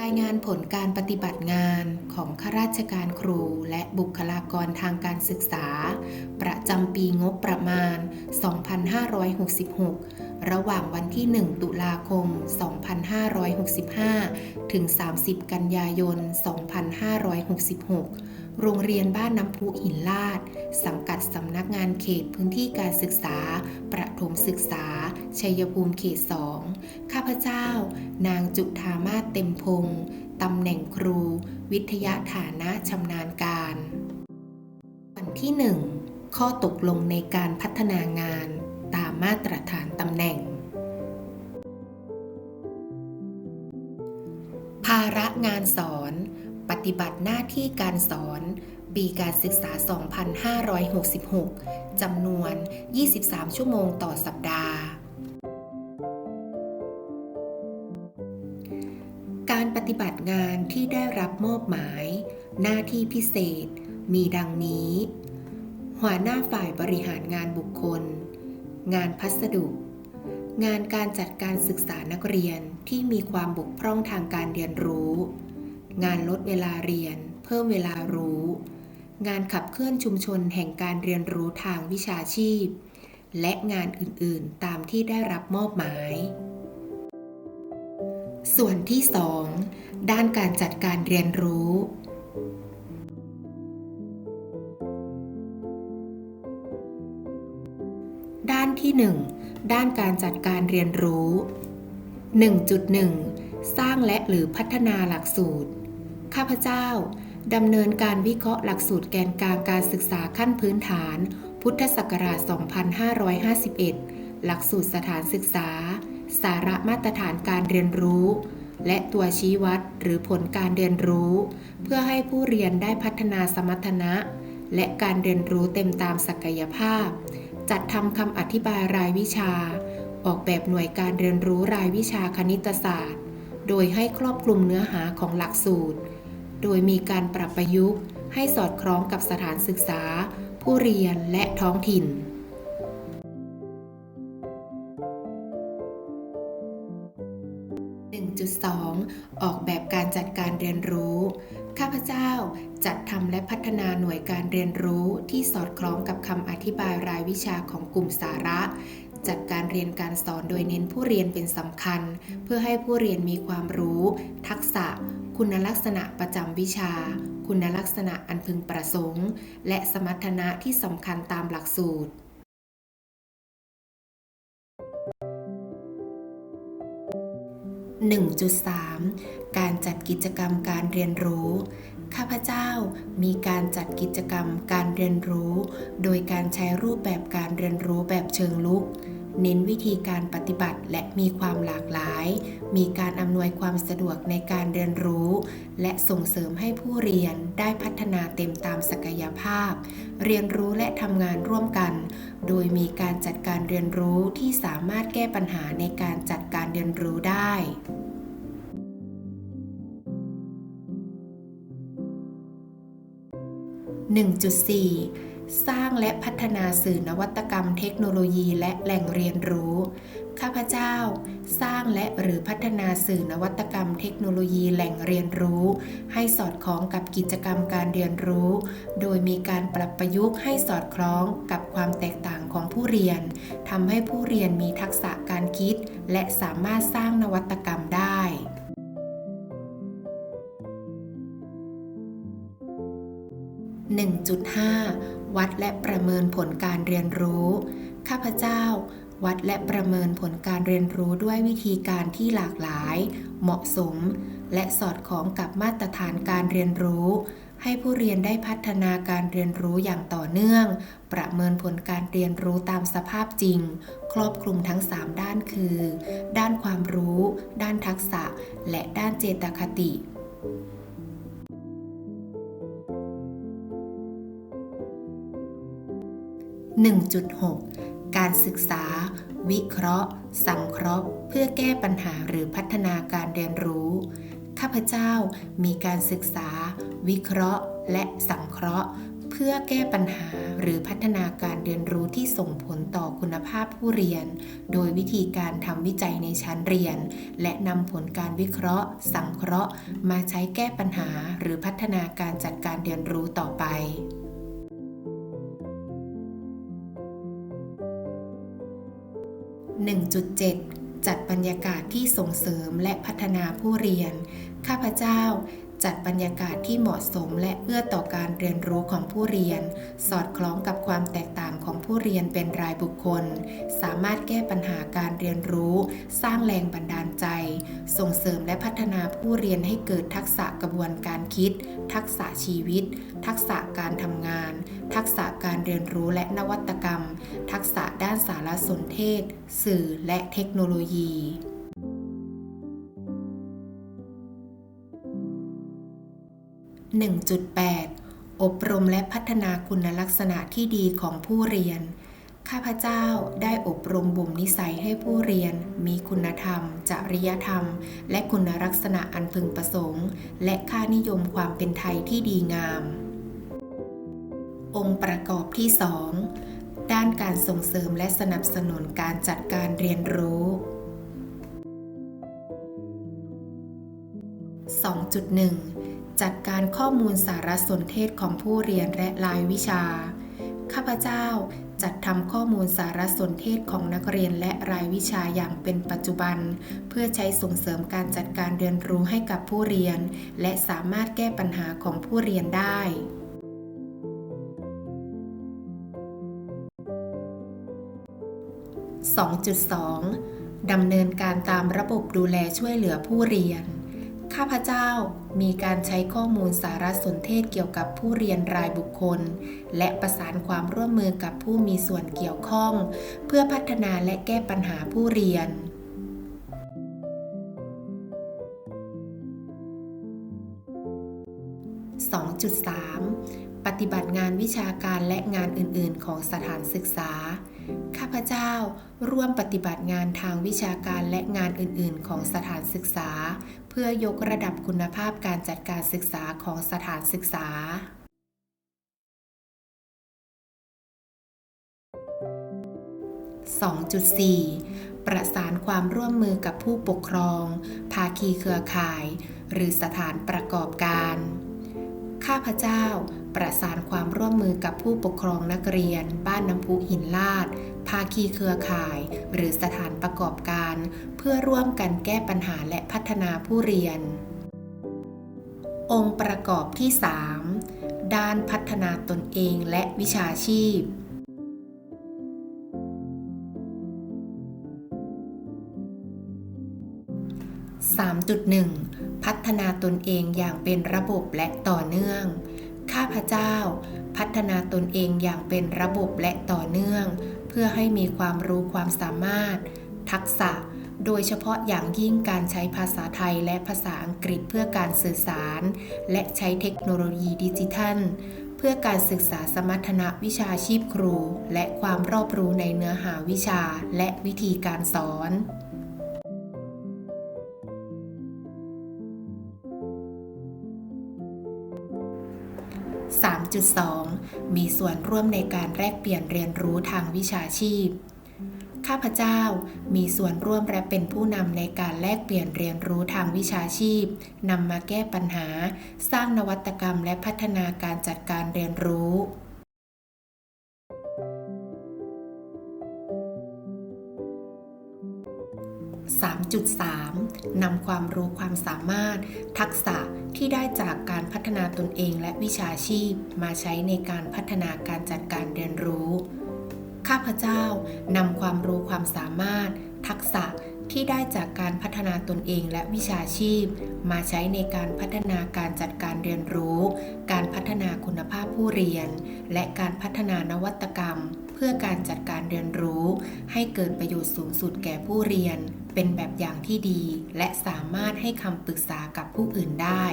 รายงานผลการปฏิบัติงานของข้าราชการครูและบุคลากรทางการศึกษา ประจำปีงบประมาณ 2566 ระหว่างวันที่ 1 ตุลาคม 2565 ถึง 30 กันยายน 2566 โรงเรียนบ้านน้ำพุหินลาด สังกัดสำนักงานเขตพื้นที่การศึกษา ประถมศึกษา ชัยภูมิเขต2ข้าพเจ้า นางจุธามาเต็มพงศ์ตำแหน่งครู วิทยาฐานะชำนาญการ วันที่ 1 ข้อตกลงในการพัฒนางานตามมาตรฐานตำแหน่ง ภาระงานสอน ปฏิบัติหน้าที่การสอนปีการศึกษา 2566 จำนวน 23 ชั่วโมงต่อสัปดาห์ การปฏิบัติงานที่ได้รับมอบหมาย หน้าที่พิเศษ มีดังนี้ หัวหน้าฝ่ายบริหารงานบุคคล งานพัสดุ งานการจัดการศึกษานักเรียนที่มีความบกพร่องทางการเรียนรู้ งานลดเวลาเรียน เพิ่มเวลารู้ งานขับเคลื่อนชุมชนแห่งการเรียนรู้ทางวิชาชีพ และงานอื่นๆ ตามที่ได้รับมอบหมาย ส่วนที่ 2 ด้านการจัดการเรียนรู้ด้านที่ 1 ด้านการจัดการเรียนรู้ 1.1 สร้างและหรือพัฒนาหลักสูตร ข้าพเจ้าดำเนินการวิเคราะห์หลักสูตรแกนกลางการศึกษาขั้นพื้นฐาน พุทธศักราช 2551 หลักสูตรสถานศึกษา สาระมาตรฐานการเรียนรู้ และตัวชี้วัดหรือผลการเรียนรู้ เพื่อให้ผู้เรียนได้พัฒนาสมรรถนะ และการเรียนรู้เต็มตามศักยภาพ จัดทำคำอธิบายรายวิชา ออกแบบหน่วยการเรียนรู้รายวิชาคณิตศาสตร์ โดยให้ครอบคลุมเนื้อหาของหลักสูตร โดยมีการปรับประยุกต์ ให้สอดคล้องกับสถานศึกษา ผู้เรียนและท้องถิ่น 1.2 ออกแบบการจัดการเรียนรู้ ข้าพเจ้าจัดทำและพัฒนาหน่วยการเรียนรู้ที่สอดคล้องกับคำอธิบายรายวิชาของกลุ่มสาระ จัดการเรียนการสอนโดยเน้นผู้เรียนเป็นสำคัญ เพื่อให้ผู้เรียนมีความรู้ ทักษะ คุณลักษณะประจำวิชา คุณลักษณะอันพึงประสงค์ และสมรรถนะที่สำคัญตามหลักสูตร1.3 การจัดกิจกรรมการเรียนรู้ ข้าพเจ้ามีการจัดกิจกรรมการเรียนรู้ โดยการใช้รูปแบบการเรียนรู้แบบเชิงลุก เน้นวิธีการปฏิบัติและมีความหลากหลาย มีการอำนวยความสะดวกในการเรียนรู้ และส่งเสริมให้ผู้เรียนได้พัฒนาเต็มตามศักยภาพ เรียนรู้และทำงานร่วมกัน โดยมีการจัดการเรียนรู้ที่สามารถแก้ปัญหาในการจัดการเรียนรู้ได้ 1.4 สร้างและพัฒนาสื่อนวัตกรรมเทคโนโลยีและแหล่งเรียนรู้ ข้าพเจ้า สร้างและหรือพัฒนาสื่อนวัตกรรมเทคโนโลยีแหล่งเรียนรู้ ให้สอดคล้องกับกิจกรรมการเรียนรู้ โดยมีการปรับประยุกต์ให้สอดคล้องกับความแตกต่างของผู้เรียนทำให้ผู้เรียนมีทักษะการคิด และสามารถสร้างนวัตกรรมได้ 1.5 วัดและประเมินผลการเรียนรู้ ข้าพเจ้า วัดและประเมินผลการเรียนรู้ด้วยวิธีการที่หลากหลาย เหมาะสม และสอดคล้องกับมาตรฐานการเรียนรู้ ให้ผู้เรียนได้พัฒนาการเรียนรู้อย่างต่อเนื่อง ประเมินผลการเรียนรู้ตามสภาพจริง ครอบคลุมทั้ง 3 ด้านคือ ด้านความรู้ ด้านทักษะ และด้านเจตคติ 1.6 การศึกษา วิเคราะห์ สังเคราะห์ เพื่อแก้ปัญหาหรือพัฒนาการเรียนรู้ ข้าพเจ้ามีการศึกษา วิเคราะห์ และสังเคราะห์ เพื่อแก้ปัญหาหรือพัฒนาการเรียนรู้ที่ส่งผลต่อคุณภาพผู้เรียน โดยวิธีการทำวิจัยในชั้นเรียน และนำผลการวิเคราะห์ สังเคราะห์ มาใช้แก้ปัญหาหรือพัฒนาการจัดการเรียนรู้ต่อไป 1.7 จัดบรรยากาศที่ส่งเสริมและพัฒนาผู้เรียน ข้าพเจ้า จัดบรรยากาศที่เหมาะสมและเอื้อต่อการเรียนรู้ของผู้เรียน สอดคล้องกับความแตกต่างของผู้เรียนเป็นรายบุคคล สามารถแก้ปัญหาการเรียนรู้ สร้างแรงบันดาลใจ ส่งเสริมและพัฒนาผู้เรียนให้เกิดทักษะกระบวนการคิด ทักษะชีวิต ทักษะการทำงาน ทักษะการเรียนรู้และนวัตกรรม ทักษะด้านสารสนเทศ สื่อและเทคโนโลยี 1.8 อบรมและพัฒนาคุณลักษณะที่ดีของผู้เรียน ข้าพเจ้าได้อบรมบ่มนิสัยให้ผู้เรียน มีคุณธรรม จริยธรรม และคุณลักษณะอันพึงประสงค์ และค่านิยมความเป็นไทยที่ดีงาม องค์ประกอบที่ 2 ด้านการส่งเสริมและสนับสนุนการจัดการเรียนรู้2.1 จัดการข้อมูลสารสนเทศของผู้เรียนและรายวิชา ข้าพเจ้าจัดทำข้อมูลสารสนเทศของนักเรียนและรายวิชาอย่างเป็นปัจจุบัน เพื่อใช้ส่งเสริมการจัดการเรียนรู้ให้กับผู้เรียน และสามารถแก้ปัญหาของผู้เรียนได้ 2.2 ดำเนินการตามระบบดูแลช่วยเหลือผู้เรียน ข้าพเจ้ามีการใช้ข้อมูลสารสนเทศเกี่ยวกับผู้เรียนรายบุคคล และประสานความร่วมมือกับผู้มีส่วนเกี่ยวข้อง เพื่อพัฒนาและแก้ปัญหาผู้เรียน2.3ป ฏิบัติงานวิชาการและงานอื่น ๆ ของสถานศึกษา ข้าพเจ้าร่วมปฏิบัติงานทางวิชาการและงานอื่น ๆ ของสถานศึกษา เพื่อยกระดับคุณภาพการจัดการศึกษาของสถานศึกษา2.4 ประสานความร่วมมือกับผู้ปกครอง ภาคีเครือข่าย หรือสถานประกอบการ ข้าพเจ้า ประสานความร่วมมือกับผู้ปกครองนักเรียน บ้านน้ำพุหินลาด ภาคีเครือข่าย หรือสถานประกอบการ เพื่อร่วมกันแก้ปัญหาและพัฒนาผู้เรียน องค์ประกอบที่ 3 ด้านพัฒนาตนเองและวิชาชีพ3.1 พัฒนาตนเองอย่างเป็นระบบและต่อเนื่อง ข้าพเจ้า พัฒนาตนเองอย่างเป็นระบบและต่อเนื่อง เพื่อให้มีความรู้ความสามารถ ทักษะ โดยเฉพาะอย่างยิ่งการใช้ภาษาไทยและภาษาอังกฤษเพื่อการสื่อสาร และใช้เทคโนโลยีดิจิทัล เพื่อการศึกษาสมรรถนะวิชาชีพครู และความรอบรู้ในเนื้อหาวิชาและวิธีการสอน 3.2 มีส่วนร่วมในการแลกเปลี่ยนเรียนรู้ทางวิชาชีพ ข้าพเจ้ามีส่วนร่วมและเป็นผู้นำในการแลกเปลี่ยนเรียนรู้ทางวิชาชีพนำมาแก้ปัญหา สร้างนวัตกรรมและพัฒนาการจัดการเรียนรู้ 3.3 นำความรู้ความสามารถ ทักษะที่ได้จากการพัฒนาตนเองและวิชาชีพ มาใช้ในการพัฒนาการจัดการเรียนรู้ ข้าพเจ้านำความรู้ความสามารถ ทักษะที่ได้จากการพัฒนาตนเองและวิชาชีพ มาใช้ในการพัฒนาการจัดการเรียนรู้ การพัฒนาคุณภาพผู้เรียน และการพัฒนานวัตกรรม พื่อการจัดการเรียนรู้ ให้เกิดประโยชน์สูงสุดแก่ผู้เรียน เป็นแบบอย่างที่ดี และสามารถให้คำปรึกษากับผู้อื่นได้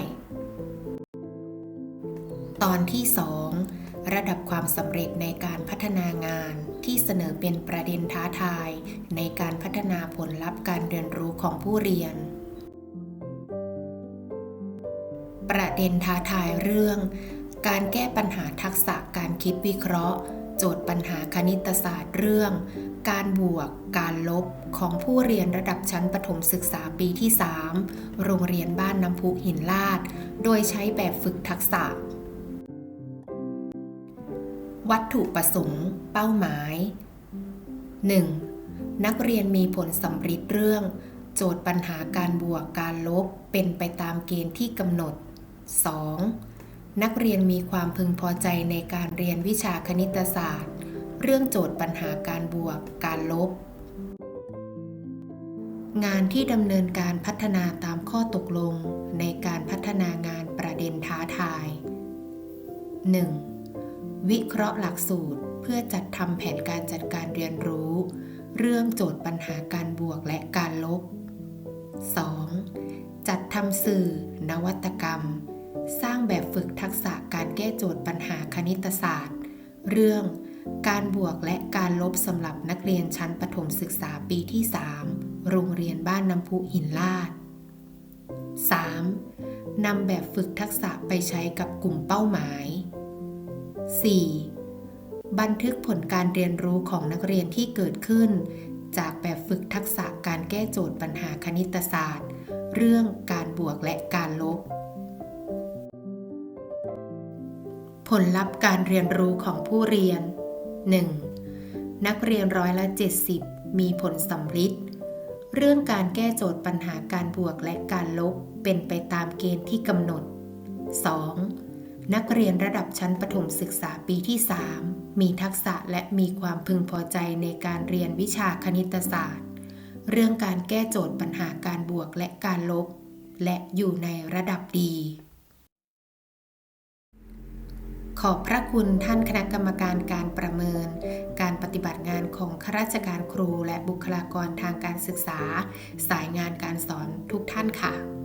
ตอนที่ 2 ระดับความสำเร็จในการพัฒนางานที่เสนอเป็นประเด็นท้าทาย ในการพัฒนาผลลัพธ์การเรียนรู้ของผู้เรียนประเด็นท้าทายเรื่อง การแก้ปัญหาทักษะการคิดวิเคราะห์ โจทย์ปัญหาคณิตศาสตร์เรื่อง การบวก การลบของผู้เรียนระดับชั้นประถมศึกษาปีที่ 3 โรงเรียนบ้านน้ำพุหินลาด โดยใช้แบบฝึกทักษะ วัตถุประสงค์ เป้าหมาย 1. นักเรียนมีผลสำริดเรื่อง โจทย์ปัญหาการบวกการลบเป็นไปตามเกณฑ์ที่กำหนด 2. นักเรียนมีความพึงพอใจในการเรียนวิชาคณิตศาสตร์ เรื่องโจทย์ปัญหาการบวก การลบ งานที่ดำเนินการพัฒนาตามข้อตกลงในการพัฒนางานประเด็นท้าทาย 1. วิเคราะห์หลักสูตรเพื่อจัดทำแผนการจัดการเรียนรู้ เรื่องโจทย์ปัญหาการบวกและการลบ 2. จัดทำสื่อนวัตกรรม สร้างแบบฝึกทักษะการแก้โจทย์ปัญหาคณิตศาสตร์ เรื่อง การบวกและการลบสำหรับนักเรียนชั้นประถมศึกษาปีที่ 3 โรงเรียนบ้านน้ำพุหินลาด 3. นำแบบฝึกทักษะไปใช้กับกลุ่มเป้าหมาย 4. บันทึกผลการเรียนรู้ของนักเรียนที่เกิดขึ้น จากแบบฝึกทักษะการแก้โจทย์ปัญหาคณิตศาสตร์ เรื่องการบวกและการลบ ผลลัพธ์การเรียนรู้ของผู้เรียน 1. นักเรียนร้อยละ 70 มีผลสำลิดเรื่องการแก้โจทย์ปัญหาการบวกและการลบเป็นไปตามเกณฑ์ที่กำหนด 2. นักเรียนระดับชั้นประถมศึกษาปีที่ 3 มีทักษะและมีความพึงพอใจในการเรียนวิชาคณิตศาสตร์ เรื่องการแก้โจทย์ปัญหาการบวกและการลบ และอยู่ในระดับดี ขอบพระคุณท่านคณะกรรมการการประเมิน การปฏิบัติงานของข้าราชการครูและบุคลากรทางการศึกษา สายงานการสอนทุกท่านค่ะ